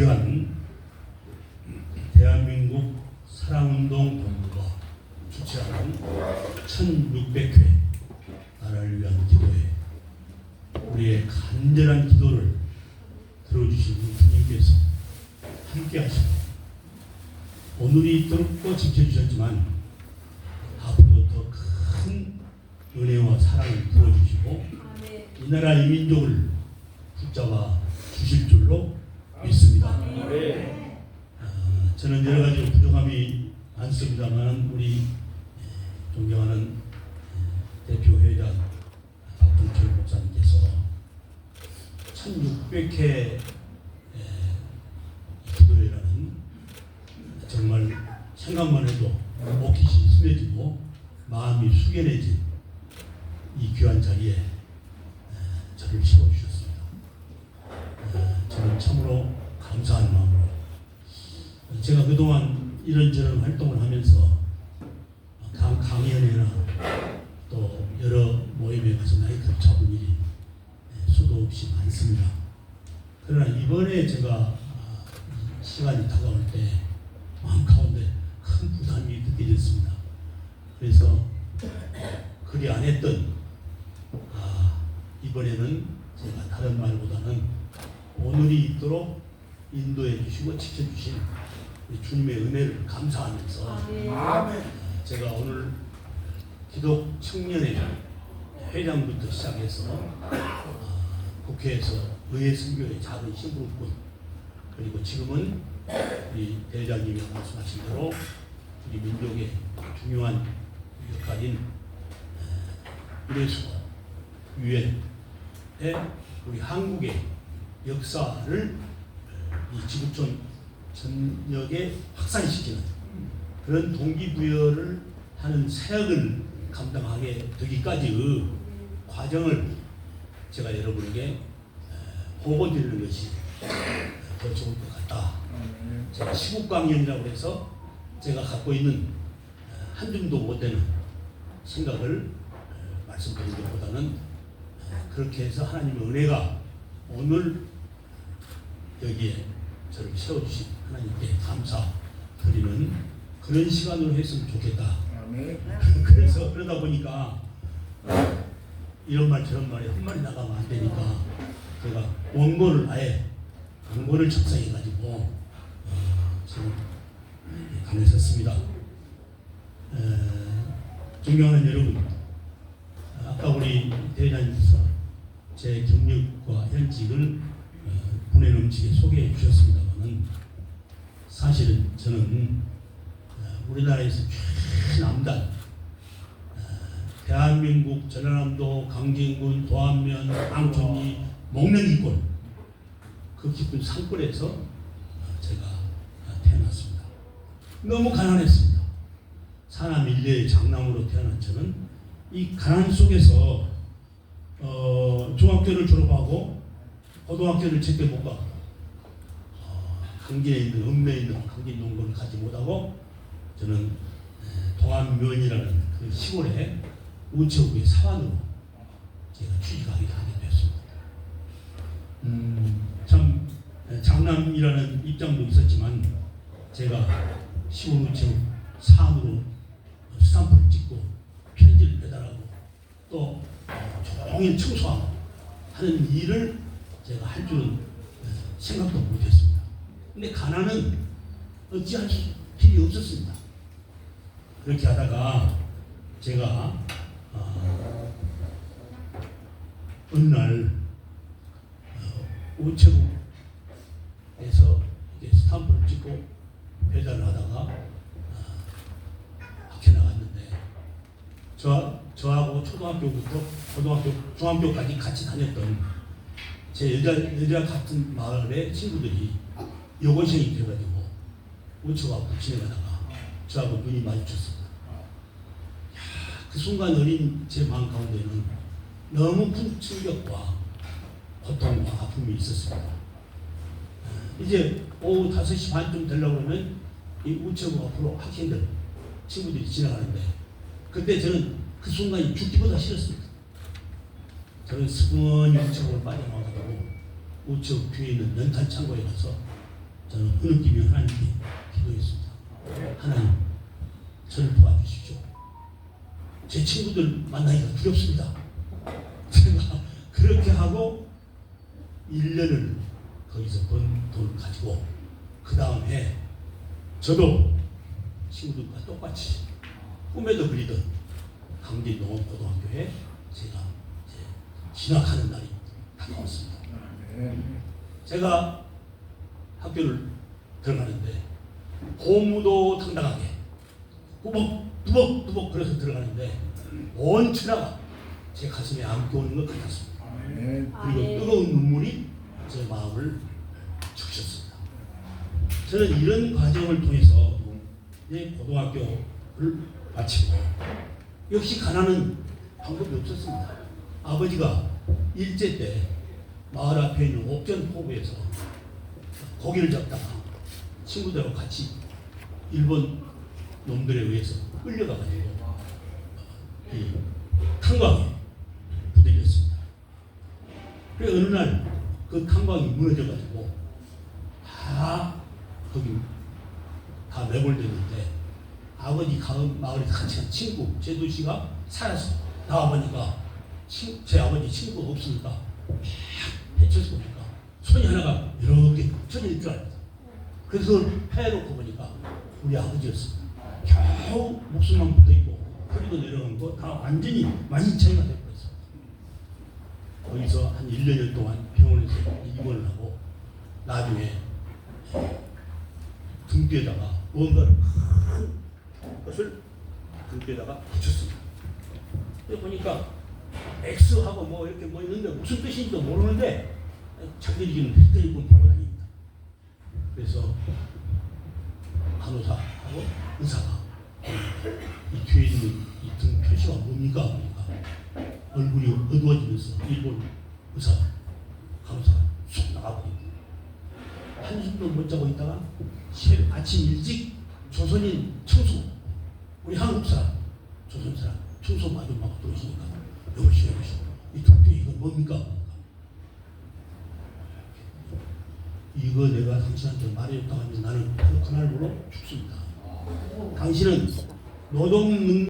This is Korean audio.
귀한 대한민국 사랑운동 본부가 주최하는 1600회 나라를 위한 기도회 우리의 간절한 기도를 들어주신 주님께서 함께 하시고 오늘이 있도록 또 지켜주셨지만 앞으로 더 큰 은혜와 사랑을 부어주시고. 이 나라 이 민족을 붙잡아 주실 줄로 믿습니다. 아멘. 아, 저는 여러 가지 부족함이 많습니다만 우리 에, 존경하는 에, 대표 회장 박동철 목사님께서 1600회 기도회라는 정말 생각만 해도 목깃이 스며지고 마음이 숙연해진 이 귀한 자리에 에, 저를 세워 제가 그동안 이런저런 활동을 하면서 강, 강연회나 또 여러 모임에 가서 나이트를 잡은 일이 에, 수도 없이 많습니다. 그러나 이번에 제가 아, 이 시간이 다가올 때 마음 가운데 큰 부담이 느껴졌습니다. 그래서 그리 안 했던 아, 이번에는 제가 다른 말보다는 오늘이 있도록 인도해 주시고 지켜주신 우리 주님의 은혜를 감사하면서 아멘. 아, 제가 오늘 기독 청년회 회장부터 시작해서 아, 국회에서 의회 선교의 작은 심부름꾼 그리고 지금은 우리 대장님이 말씀하신 대로 우리 민족의 중요한 역할인 유네스코 유엔의 우리 한국의 역사를 이 지구촌 전역에 확산시키는 그런 동기부여를 하는 사역을 감당하게 되기까지의 과정을 제가 여러분에게 에, 보고드리는 것이 더 좋을 것 같다. 제가 시국강연이라고 해서 제가 갖고 있는 에, 한 줌도 못 되는 생각을 에, 말씀드리는 것보다는 에, 그렇게 해서 하나님의 은혜가 오늘 여기에 저를 세워주신 하나님께 감사 드리는 그런 시간으로 했으면 좋겠다. 그래서 그러다 보니까 이런 말 저런 말이 한 말이 나가면 안 되니까 제가 원고를 아예 원고를 작성해 가지고 어, 지금 강했었습니다. 존경하는 여러분, 아까 우리 대회장님께서 제 경력과 현직을 어, 분에 넘치게 소개해 주셨습니다만은 사실은 저는 어, 우리나라에서 최남단 어, 대한민국 전라남도 강진군 도안면 앙촌리 목련이골 그 깊은 산골에서 어, 제가 어, 태어났습니다. 너무 가난했습니다. 사남 일녀의 장남으로 태어난 저는 이 가난 속에서 어, 중학교를 졸업하고 고등학교를 제때 못 가고 어, 강진에 있는 읍내에 있는 강진 농구를 가지 못하고 저는 에, 동안면이라는 그 시골에 우체국의 사관으로 제가 취직하게 하게 되었습니다. 음, 참 에, 장남이라는 입장도 있었지만 제가 시골 우체국 사안으로 스탬프를 찍고 편지를 배달하고 또 어, 종일 청소하고 하는 일을 제가 할 줄은 에, 생각도 못했습니다. 근데 가난은 어찌할 수- 필요 없었습니다. 그렇게 하다가 제가 어, 어느 날 어, 우체국에서 스탬프를 찍고 배달을 하다가 어, 밖에 나갔는데 저 저하고 초등학교부터 고등학교 중학교까지 같이 다녔던 제 여자 여자 같은 마을의 친구들이 여고생이 돼가지고 앞을 지나가다가 저하고 눈이 마주쳤습니다. 야, 그 순간 어린 제 마음 가운데는 너무 큰 충격과 고통과 아픔이 있었습니다. 어, 이제 오후 5시 반쯤 되려고 그러면 이 우체국 앞으로 학생들, 친구들이 지나가는데 그때 저는 그 순간이 죽기보다 싫었습니다. 저는 스머니 우체국을 빠져나가고 우체국 뒤에 있는 연탄 창고에 가서 저는 그 느낌이 하나님께 기도했습니다. 하나님, 저를 도와주십시오. 제 친구들 만나기가 두렵습니다. 제가 그렇게 하고 1년을 거기서 번 돈을 가지고 그 다음에 저도 친구들과 똑같이 꿈에도 그리던 강진농업고등학교에 제가 이제 진학하는 날이 다가왔습니다. 제가 학교를 들어가는데 고무도 당당하게 뚜벅 그래서 들어가는데 온 천하가 제 가슴에 안고 오는 것 같았습니다. 그리고 뜨거운 눈물이 제 마음을 적셨습니다. 저는 이런 과정을 통해서 내 고등학교를 마치고 역시 가난은 방법이 없었습니다. 아버지가 일제 때 마을 앞에 있는 옥전 포구에서 고기를 잡다가 친구들하고 같이 일본 놈들에 의해서 끌려가가지고 이 탄광에 부대렸습니다. 그래 어느 날 그 탄광이 무너져가지고 다 거기 다 매몰됐는데 아버지 가은 마을에 같이 간 친구 제도 씨가 살아서 나와보니까 친, 제 아버지 친구가 없으니까 막 헤쳐서 보니까 손이 하나가 이렇게 쳐져 있줄 알았다. 그래서 패놓고 보니까 우리 아버지였습니다. 겨우 목숨만 붙어 있고 허리도 내려간 거 다 완전히 만신창이가 돼버렸어. 거기서 한 1, 년 동안 병원에서 입원을 하고 나중에 등 뒤에다가 뭔가를 큰 것을 등 뒤에다가 붙였습니다. 근데 보니까 X하고 뭐 이렇게 뭐 있는데 무슨 뜻인지도 모르는데 자기들끼리는 헷갈리고 보고 다닙니다. 그래서 간호사하고 의사가 이 뒤에 있는 이등 표시가 뭡니까? 보니까 얼굴이 어두워지면서 일본 의사 간호사가 쏙 나가버립니다. 한숨도 못 자고 있다가 새벽 아침 일찍 조선인 청소 우리 한국 사람 조선 사람 청소 마주마고 들어오시니까 여보시오 여보시오 이 등뒤에 이거 뭡니까? 이거 내가 당신한테 말해줬다 하면 나는 그 그날부로 죽습니다. 당신은 노동 능